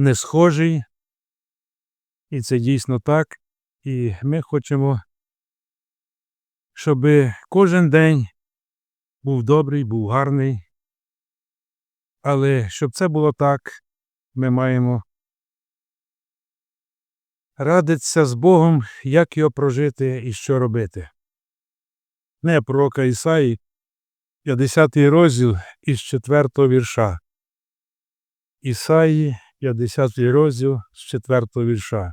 не схожий. І це дійсно так. І ми хочемо, щоб кожен день був добрий, був гарний. Але щоб це було так, ми маємо радитися з Богом, як його прожити і що робити. Не пророка Ісаї, 50 розділ із 4 вірша. Ісаї, 50 розділ з 4 вірша.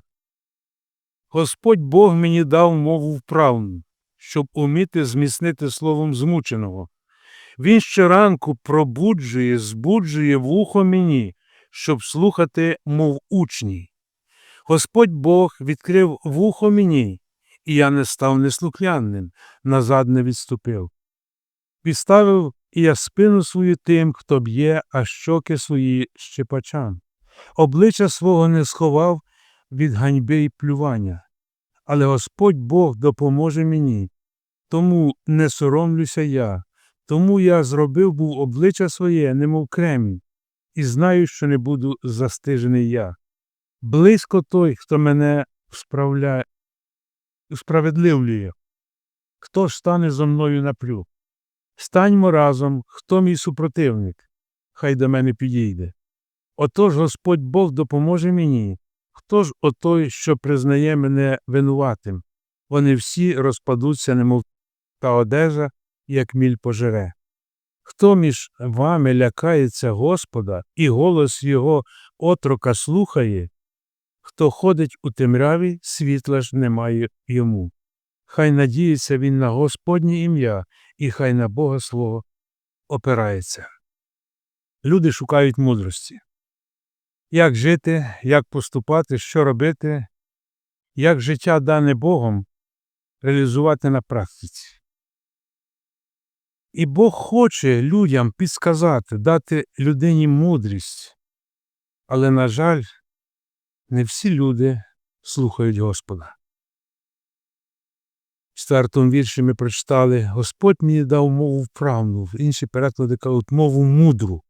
Господь Бог мені дав мову вправну, щоб уміти зміцнити словом змученого. Він щоранку пробуджує, збуджує вухо мені, щоб слухати, мов учній. Господь Бог відкрив вухо мені, і я не став неслухнянним, назад не відступив. Підставив і я спину свою тим, хто б'є, а щоки свої щепачам. Обличчя свого не сховав від ганьби і плювання. Але Господь Бог допоможе мені. Тому не соромлюся я, тому я зробив був обличчя своє, немов кремінь, і знаю, що не буду застижений я. Близько той, хто мене справедливлює. Хто ж стане зо мною наплю? Станьмо разом, хто мій супротивник, хай до мене підійде. Отож Господь Бог допоможе мені. Хто ж отой, що признає мене винуватим? Вони всі розпадуться, немов та одежа, як міль пожере. Хто між вами лякається Господа і голос Його отрока слухає, хто ходить у темряві, світла ж немає йому. Хай надіється він на Господнє ім'я, і хай на Бога свого опирається. Люди шукають мудрості. Як жити, як поступати, що робити, як життя дане Богом реалізувати на практиці. І Бог хоче людям підсказати, дати людині мудрість. Але, на жаль, не всі люди слухають Господа. В четвертому вірші ми прочитали Господь мені дав мову вправну, інші переклади кажуть мову мудру.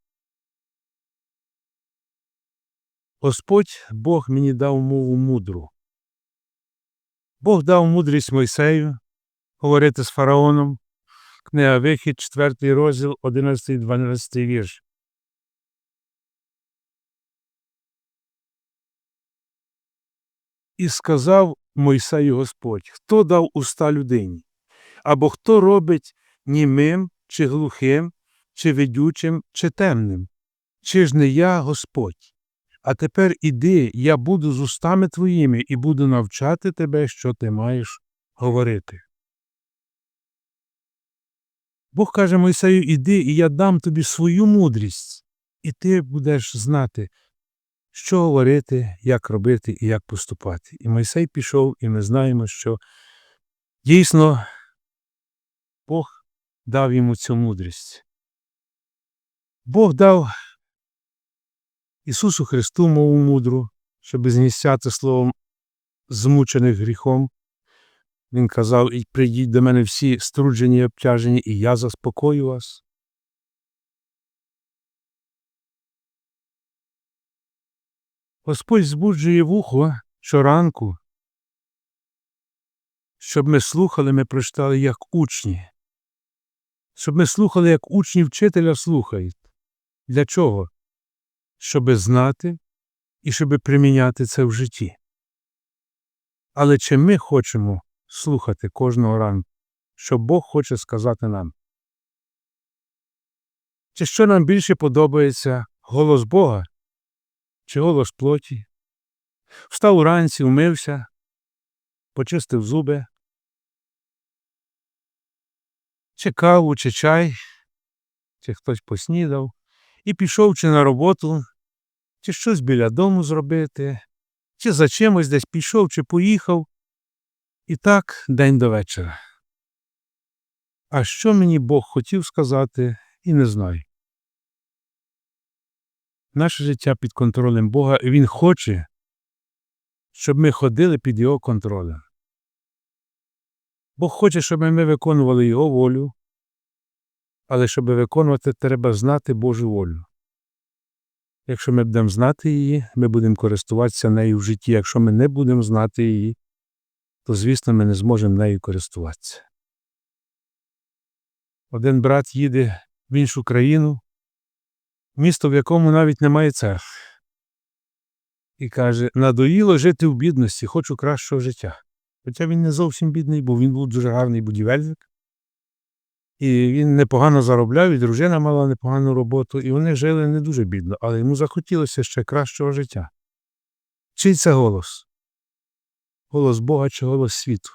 Господь Бог мені дав мову мудру. Бог дав мудрість Мойсею говорити з фараоном. Книга Вихід, 4 розділ, 11, 12 вірш. І сказав Мойсею Господь, хто дав уста людині, або хто робить німим, чи глухим, чи ведючим, чи темним, чи ж не я Господь. А тепер іди, я буду з устами твоїми і буду навчати тебе, що ти маєш говорити. Бог каже Мойсею, іди, і я дам тобі свою мудрість, і ти будеш знати, що говорити, як робити і як поступати. І Мойсей пішов, і ми знаємо, що дійсно Бог дав йому цю мудрість. Бог дав Ісусу Христу мову мудру, щоб зністяти словом змучених гріхом. Він казав, і прийдіть до мене всі струджені і обтяжені, і я заспокою вас. Господь збуджує вухо щоранку, щоб ми слухали, ми прочитали як учні, щоб ми слухали, як учні вчителя слухають. Для чого? Щоби знати і щоб приміняти це в житті. Але чи ми хочемо слухати кожного ранку, що Бог хоче сказати нам? Чи що нам більше подобається голос Бога чи голос плоті? Встав уранці, умився, почистив зуби, чи каву, чи чай, чи хтось поснідав, і пішов чи на роботу, чи щось біля дому зробити, чи за чимось десь пішов, чи поїхав. І так день до вечора. А що мені Бог хотів сказати, і не знаю. Наше життя під контролем Бога, і Він хоче, щоб ми ходили під Його контролем. Бог хоче, щоб ми виконували Його волю, але щоб виконувати, треба знати Божу волю. Якщо ми будемо знати її, ми будемо користуватися нею в житті. Якщо ми не будемо знати її, то, звісно, ми не зможемо нею користуватися. Один брат їде в іншу країну, місто, в якому навіть немає церкви. І каже: надоїло жити в бідності, хочу кращого життя. Хоча він не зовсім бідний, бо він був дуже гарний будівельник. І він непогано заробляв, і дружина мала непогану роботу, і вони жили не дуже бідно, але йому захотілося ще кращого життя. Чий це голос? Голос Бога чи голос світу?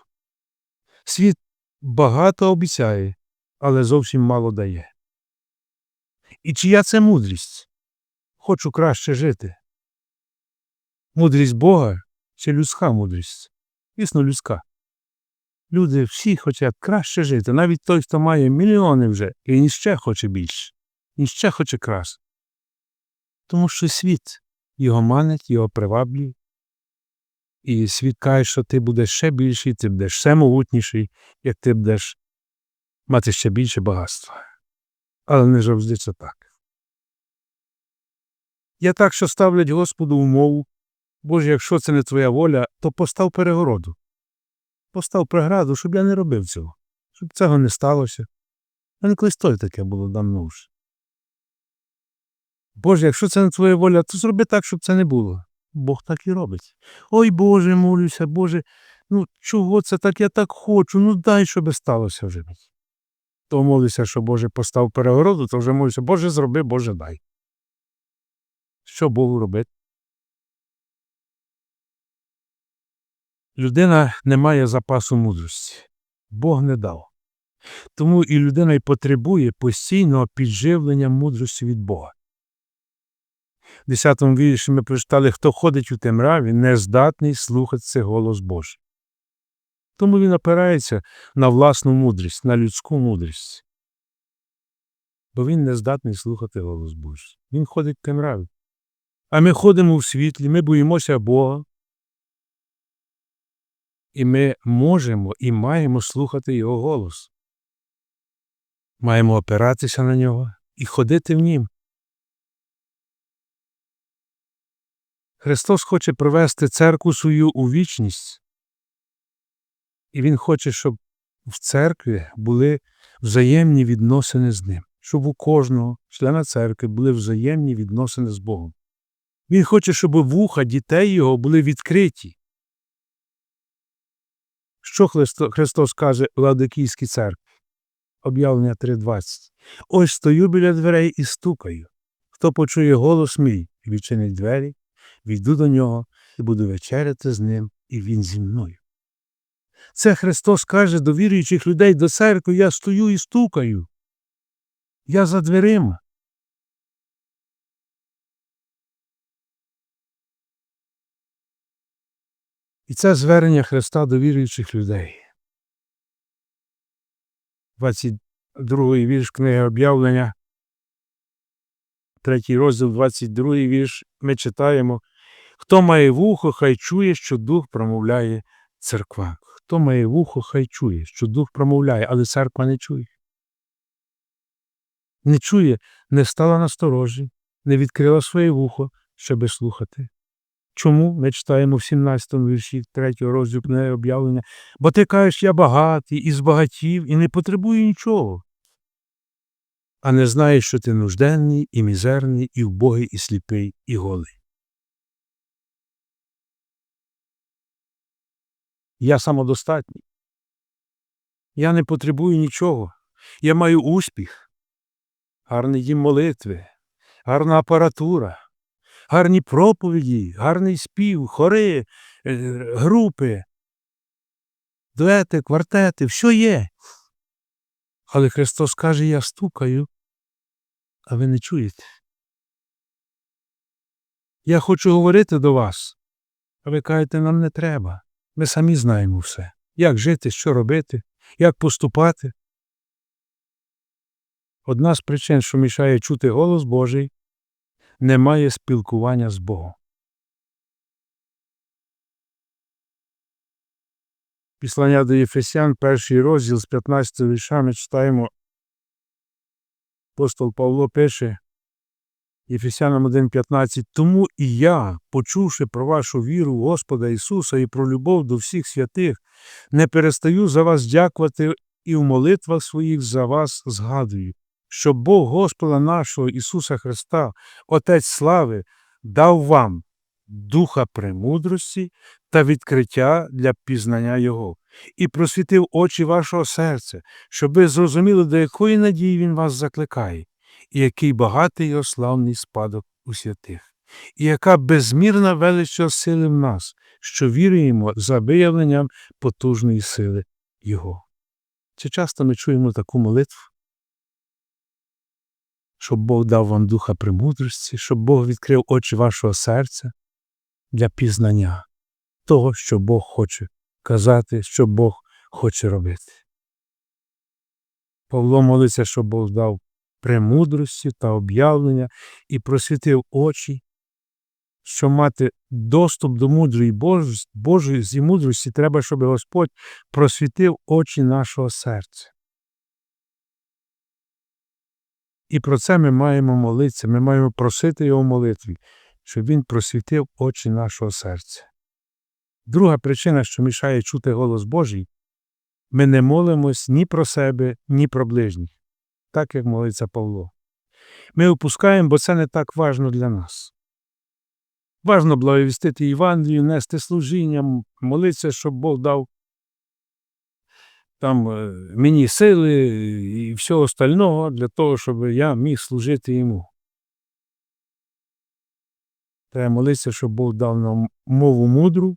Світ багато обіцяє, але зовсім мало дає. І чия це мудрість? Хочу краще жити. Мудрість Бога чи людська мудрість? Звісно, людська. Люди всі хочуть краще жити, навіть той, хто має мільйони вже, і він ще хоче більше, він ще хоче краще. Тому що світ його манить, його приваблює. І світ каже, що ти будеш ще більший, ти будеш ще могутніший, як ти будеш мати ще більше багатства. Але не завжди це так. Я так, що ставлять Господу умову, Боже, якщо це не твоя воля, то постав перегороду. Постав преграду, щоб я не робив цього, щоб цього не сталося. А не колись таке було давно вже. Боже, якщо це не твоя воля, то зроби так, щоб це не було. Бог так і робить. Ой Боже, молюся, Боже, ну чого це так, я так хочу, ну дай, щоб сталося вже. То молюся, що Боже постав перегороду, то вже молюся, Боже, зроби, Боже, дай. Що Богу робити? Людина не має запасу мудрості. Бог не дав. Тому і людина й потребує постійного підживлення мудрості від Бога. В 10 вірші ми прочитали, хто ходить у темряві, не здатний слухати голос Божий. Тому він опирається на власну мудрість, на людську мудрість. Бо він не здатний слухати голос Божий. Він ходить в темряві. А ми ходимо в світлі, ми боїмося Бога, і ми можемо і маємо слухати Його голос. Маємо опиратися на нього і ходити в нім. Христос хоче привести церкву свою у вічність, і Він хоче, щоб в церкві були взаємні відносини з ним, щоб у кожного члена церкви були взаємні відносини з Богом. Він хоче, щоб вуха дітей його були відкриті. Що Христос каже Ладикійській церкві? Об'явлення 3.20. Ось стою біля дверей і стукаю. Хто почує голос мій відчинить двері, війду до нього і буду вечеряти з ним, і він зі мною. Це Христос каже до віруючих людей до церкви я стою і стукаю. Я за дверима. І це звернення Христа до віруючих людей. 22-й вірш книги об'явлення, третій розділ, 22-й вірш, ми читаємо Хто має вухо, хай чує, що дух промовляє церква. Хто має вухо, хай чує, що дух промовляє, але церква не чує. Не чує, не стала насторожі, не відкрила своє вухо, щоби слухати. Чому ми читаємо в 17-му вірші 3 розділу книги об'явлення? Бо ти кажеш, я багатий і збагатів, і не потребую нічого. А не знаєш, що ти нужденний, і мізерний, і вбогий, і сліпий, і голий. Я самодостатній. Я не потребую нічого. Я маю успіх, гарний дім молитви, гарна апаратура гарні проповіді, гарний спів, хори, е, групи, дуети, квартети, все є. Але Христос каже, я стукаю, а ви не чуєте. Я хочу говорити до вас, а ви кажете, нам не треба. Ми самі знаємо все. Як жити, що робити, як поступати. Одна з причин, що мішає чути голос Божий, немає спілкування з Богом. Післання до Єфесян, перший розділ з 15 віршами читаємо. Апостол Павло пише Єфесянам 1.15 Тому і я, почувши про вашу віру в Господа Ісуса і про любов до всіх святих, не перестаю за вас дякувати і в молитвах своїх за вас згадую, щоб Бог Господа нашого Ісуса Христа, Отець слави, дав вам духа премудрості та відкриття для пізнання Його, і просвітив очі вашого серця, щоб ви зрозуміли, до якої надії Він вас закликає, і який багатий його славний спадок у святих, і яка безмірна велич його сили в нас, що віруємо за виявленням потужної сили Його. Чи часто ми чуємо таку молитву? Щоб Бог дав вам духа премудрості, щоб Бог відкрив очі вашого серця для пізнання того, що Бог хоче казати, що Бог хоче робити. Павло молиться, щоб Бог дав премудрості та об'явлення і просвітив очі, щоб мати доступ до мудрої Бож... Божої зі мудрості, треба, щоб Господь просвітив очі нашого серця. І про це ми маємо молитися, ми маємо просити Його молитві, щоб Він просвітив очі нашого серця. Друга причина, що мішає чути голос Божий, ми не молимось ні про себе, ні про ближніх, так як молиться Павло. Ми опускаємо, бо це не так важно для нас. Важно благовістити Євангелію, нести служіння, молитися, щоб Бог дав там е, мені сили і всього остального для того, щоб я міг служити йому. Треба молитися, щоб Бог дав нам мову мудру,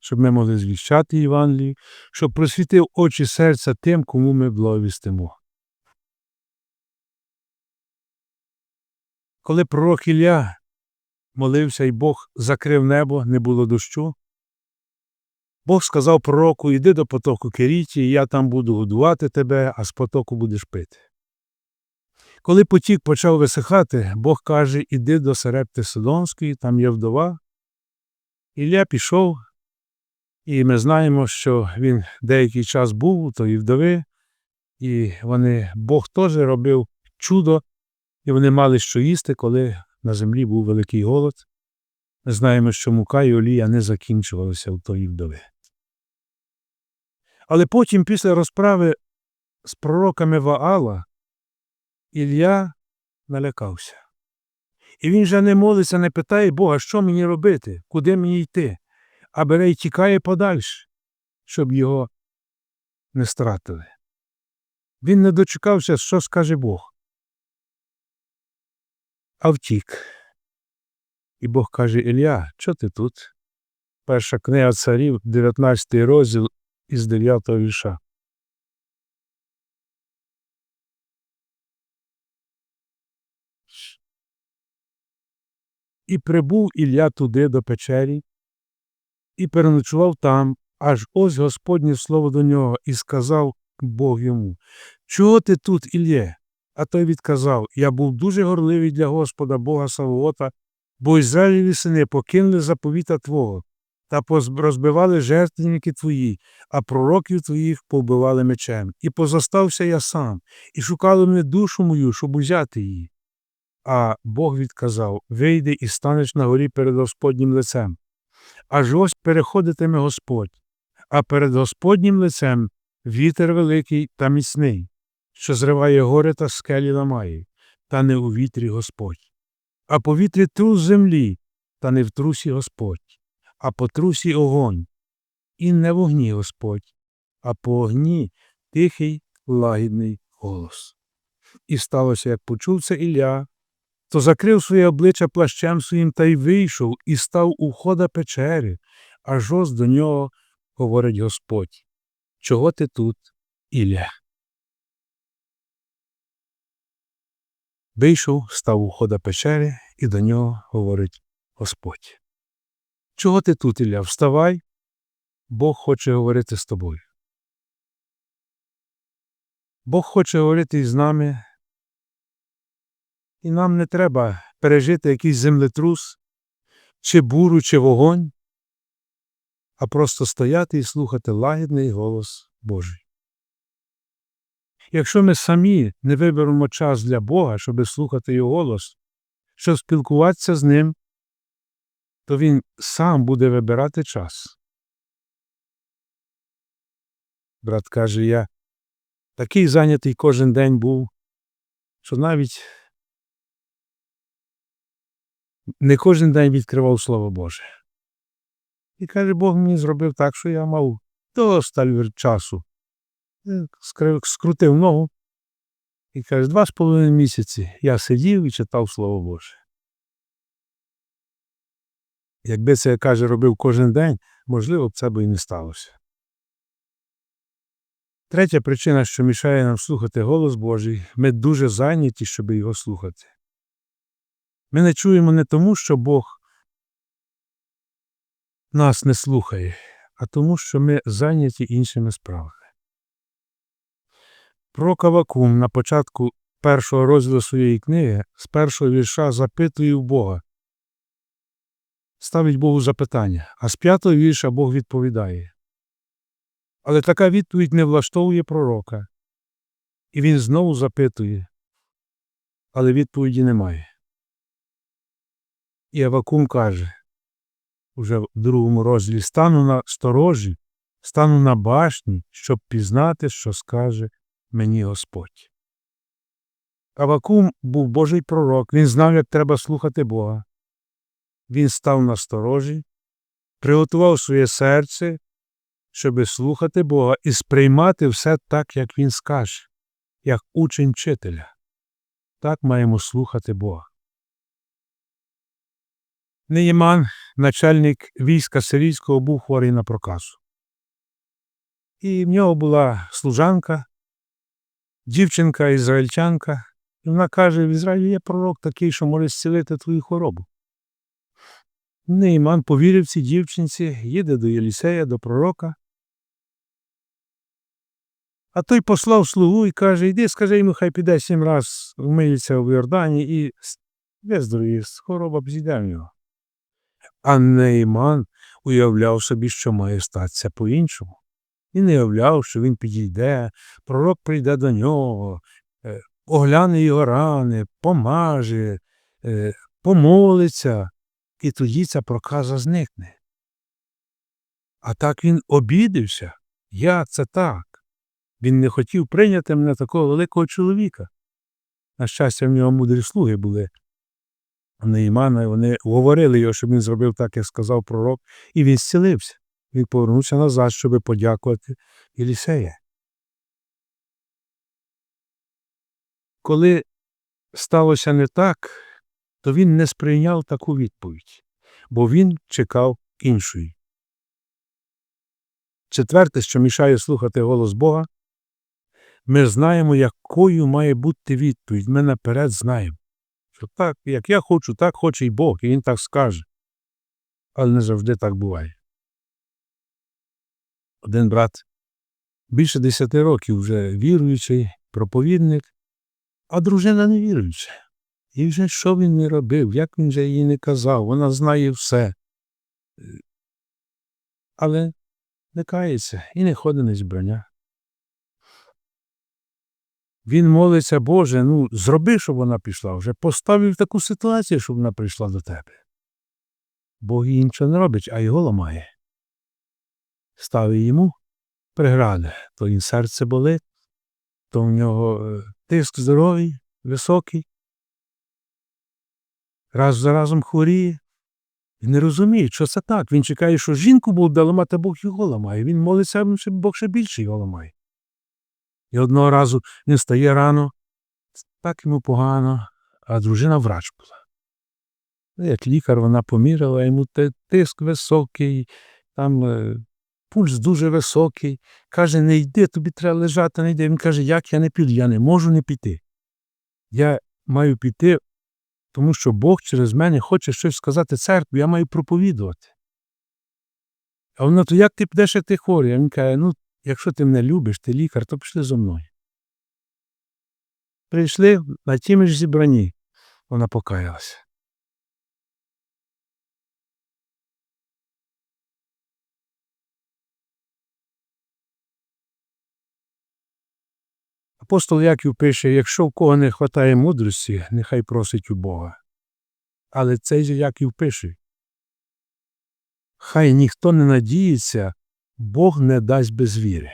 щоб ми могли звіщати Євангелію, щоб просвітив очі серця тим, кому ми благовістимо. Коли пророк Ілля молився і Бог закрив небо, не було дощу, Бог сказав пророку, іди до потоку Керіті, я там буду годувати тебе, а з потоку будеш пити. Коли потік почав висихати, Бог каже, іди до Серепти Сидонської, там є вдова. Ілля пішов, і ми знаємо, що він деякий час був у тої вдови, і вони, Бог теж робив чудо, і вони мали що їсти, коли на землі був великий голод. Ми знаємо, що мука і олія не закінчувалися в тої вдови. Але потім, після розправи з пророками Ваала, Ілля налякався. І він же не молиться, не питає Бога, що мені робити, куди мені йти, а бере й тікає подальше, щоб його не стратили. Він не дочекався, що скаже Бог. А втік. І Бог каже Ілля, що ти тут? Перша книга царів, 19 розділ із 9 вірша. І прибув Ілля туди до печері, і переночував там, аж ось Господнє слово до нього, і сказав Бог йому Чого ти тут, Ілє? А той відказав Я був дуже горливий для Господа Бога Савоота, бо Ізраїлеві сини покинули заповіта Твого, та розбивали жертвенники твої, а пророків твоїх повбивали мечем. І позостався я сам, і шукали мене душу мою, щоб узяти її. А Бог відказав Вийди і станеш на горі перед Господнім лицем. Аж ось переходитиме Господь, а перед Господнім лицем вітер великий та міцний, що зриває гори та скелі ламає, та не у вітрі Господь. А по вітрі трус землі, та не в трусі Господь а по трусі огонь. І не вогні Господь, а по огні тихий лагідний голос. І сталося, як почув це Ілля, то закрив своє обличчя плащем своїм та й вийшов, і став у входа печери, аж ось до нього говорить Господь. Чого ти тут, Ілля? Вийшов, став у входа печери, і до нього говорить Господь. Чого ти тут, Ілля? Вставай, Бог хоче говорити з тобою. Бог хоче говорити із нами, і нам не треба пережити якийсь землетрус, чи буру, чи вогонь, а просто стояти і слухати лагідний голос Божий. Якщо ми самі не виберемо час для Бога, щоб слухати Його голос, щоб спілкуватися з ним, то він сам буде вибирати час. Брат каже, я такий зайнятий кожен день був, що навіть не кожен день відкривав Слово Боже. І каже, Бог мені зробив так, що я мав досталь часу. Е, Скрутив ногу і каже, два з половиною місяці я сидів і читав Слово Боже. Якби це, каже, робив кожен день, можливо, б це би і не сталося. Третя причина, що мішає нам слухати голос Божий, ми дуже зайняті, щоб його слухати. Ми не чуємо не тому, що Бог нас не слухає, а тому, що ми зайняті іншими справами. Про Кавакум на початку першого розділу своєї книги з першого вірша запитує у Бога. Ставить Богу запитання, а з п'ятого вірша Бог відповідає. Але така відповідь не влаштовує пророка. І він знову запитує, але відповіді немає. І Авакум каже уже в другому розділі стану на сторожі, стану на башні, щоб пізнати, що скаже мені Господь. Авакум був Божий пророк, він знав, як треба слухати Бога. Він став на сторожі, приготував своє серце, щоби слухати Бога і сприймати все так, як він скаже, як учень вчителя. Так маємо слухати Бога. Неєман, начальник війська сирійського, був хворий на проказу. І в нього була служанка, дівчинка ізраїльчанка, і вона каже: в Ізраїлі є пророк такий, що може зцілити твою хворобу. Неїман повірив цій дівчинці, їде до Єлісея, до пророка. А той послав слугу і каже: Йди, скажи йому, хай піде сім раз вмиється в Йордані і виздоровіє, хвороба б зійде в нього. А Нейман уявляв собі, що має статися по-іншому. І не уявляв, що він підійде, пророк прийде до нього, е, огляне його рани, помаже, е, помолиться, і тоді ця проказа зникне. А так він обідився. Як це так? Він не хотів прийняти мене такого великого чоловіка. На щастя, в нього мудрі слуги були. Неймана, вони говорили його, щоб він зробив так, як сказав пророк, і він зцілився. Він повернувся назад, щоб подякувати Єлісея. Коли сталося не так, то він не сприйняв таку відповідь, бо він чекав іншої. Четверте, що мішає слухати голос Бога, ми знаємо, якою має бути відповідь. Ми наперед знаємо, що так, як я хочу, так хоче й Бог, і він так скаже. Але не завжди так буває. Один брат більше десяти років вже віруючий, проповідник, а дружина не віруюча. І вже що він не робив, як він же їй не казав, вона знає все. Але не кається і не ходить на зібрання. Він молиться, Боже, ну зроби, щоб вона пішла, вже поставив таку ситуацію, щоб вона прийшла до тебе. Бог їй нічого не робить, а його ламає. Ставить йому прегради, то він серце болить, то в нього е, тиск здоровий, високий. Раз за разом хворіє. Він не розуміє, що це так. Він чекає, що жінку буде ламати, Бог його ламає. Він молиться, щоб Бог ще більше його ламає. І одного разу він стає рано, так йому погано, а дружина врач була. Ну, Як лікар вона поміряла, йому тиск високий, там е, пульс дуже високий. Каже, не йди, тобі треба лежати, не йди. Він каже, як я не піду, я не можу не піти. Я маю піти, тому що Бог через мене хоче щось сказати церкві, я маю проповідувати. А вона, то як ти підеш, як ти хворий? А він каже, ну, якщо ти мене любиш, ти лікар, то пішли зо мною. Прийшли на тім ж зібранні. Вона покаялася. Апостол Яків пише, якщо в кого не вистачає мудрості, нехай просить у Бога. Але цей же Яків пише. Хай ніхто не надіється, Бог не дасть без віри.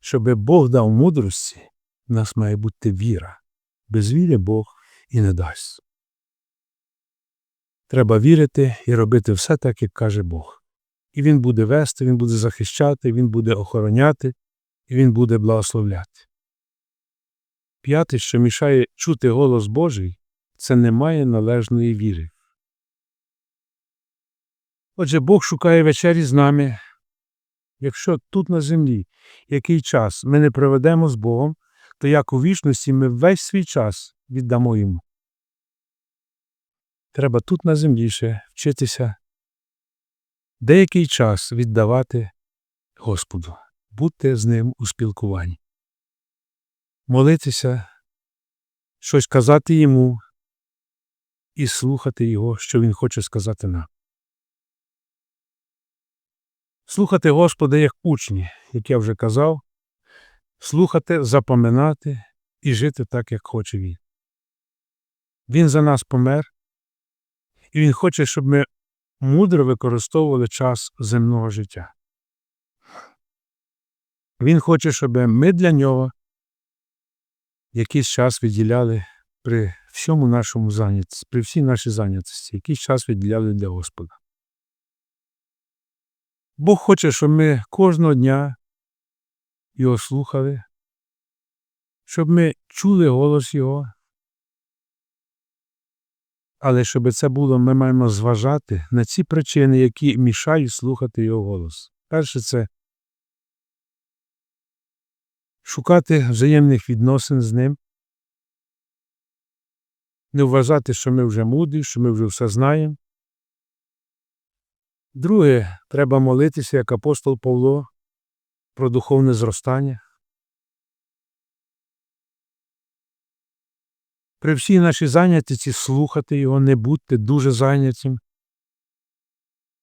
Щоби Бог дав мудрості, в нас має бути віра. Без віри Бог і не дасть. Треба вірити і робити все так, як каже Бог. І Він буде вести, Він буде захищати, Він буде охороняти, і Він буде благословляти. П'яте, що мішає чути голос Божий, це немає належної віри. Отже, Бог шукає вечері з нами. Якщо тут на землі який час ми не проведемо з Богом, то як у вічності ми весь свій час віддамо йому. Треба тут на землі ще вчитися деякий час віддавати Господу, бути з ним у спілкуванні, молитися, щось казати йому і слухати Його, що Він хоче сказати нам. Слухати Господа як учні, як я вже казав, слухати, запоминати і жити так, як хоче Він. Він за нас помер, і Він хоче, щоб ми мудро використовували час земного життя. Він хоче, щоб ми для нього якийсь час відділяли при всьому нашому зайнятості, при всій нашій зайнятості, якийсь час відділяли для Господа. Бог хоче, щоб ми кожного дня його слухали, щоб ми чули голос Його. Але щоб це було, ми маємо зважати на ці причини, які мішають слухати його голос. Перше, це шукати взаємних відносин з ним, не вважати, що ми вже мудрі, що ми вже все знаємо. Друге, треба молитися, як апостол Павло, про духовне зростання. При всій нашій зайнятості слухати його, не будьте дуже зайнятим,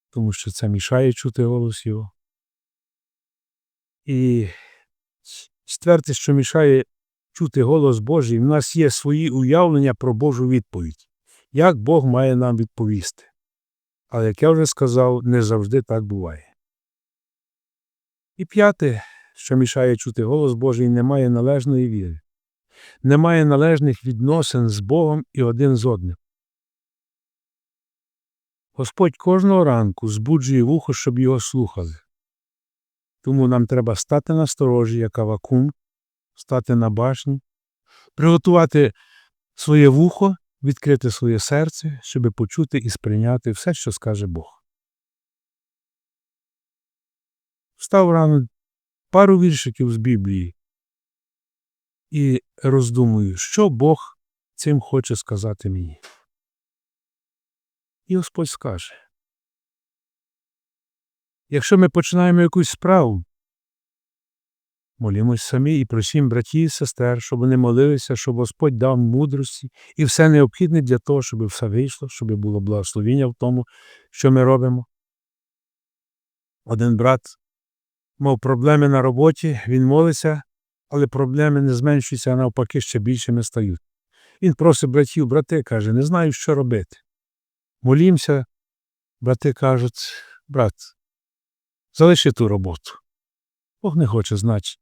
тому що це мішає чути голос його. І четверте, що мішає чути голос Божий, в нас є свої уявлення про Божу відповідь, як Бог має нам відповісти. Але, як я вже сказав, не завжди так буває. І п'яте, що мішає чути голос Божий, немає належної віри, немає належних відносин з Богом і один з одним. Господь кожного ранку збуджує вухо, щоб його слухали. Тому нам треба стати на сторожі, як авакум, стати на башні, приготувати своє вухо відкрити своє серце, щоб почути і сприйняти все, що скаже Бог. Встав рано пару віршиків з Біблії і роздумую, що Бог цим хоче сказати мені. І Господь скаже. Якщо ми починаємо якусь справу, Молімось самі і просім братів і сестер, щоб вони молилися, щоб Господь дав мудрості і все необхідне для того, щоб все вийшло, щоб було благословіння в тому, що ми робимо. Один брат мав проблеми на роботі, він молиться, але проблеми не зменшуються, а навпаки, ще більшими стають. Він просить братів, брати, каже, не знаю, що робити. Молімся, брати кажуть, брат, залиши ту роботу. Бог не хоче, значить.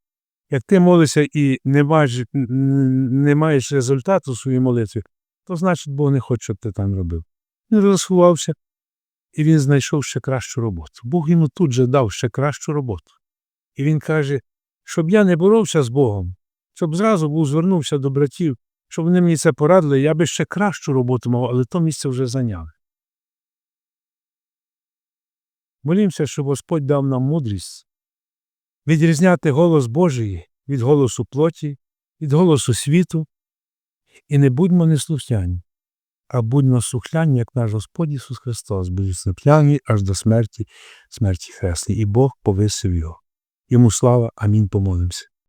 Як ти молишся і не маєш не маєш результату в своїй молитві, то значить Бог не хоче, щоб ти там робив. Він розховався, і він знайшов ще кращу роботу. Бог йому тут же дав ще кращу роботу. І він каже, щоб я не боровся з Богом, щоб зразу був звернувся до братів, щоб вони мені це порадили, я би ще кращу роботу мав, але то місце вже зайняли. Молімося, щоб Господь дав нам мудрість відрізняти голос Божий від голосу плоті, від голосу світу, і не будьмо неслухняні, а будьмо слухняні, як наш Господь Ісус Христос, були слухняні аж до смерті, смерті Хресній, і Бог повисив його. Йому слава, амінь помолимся.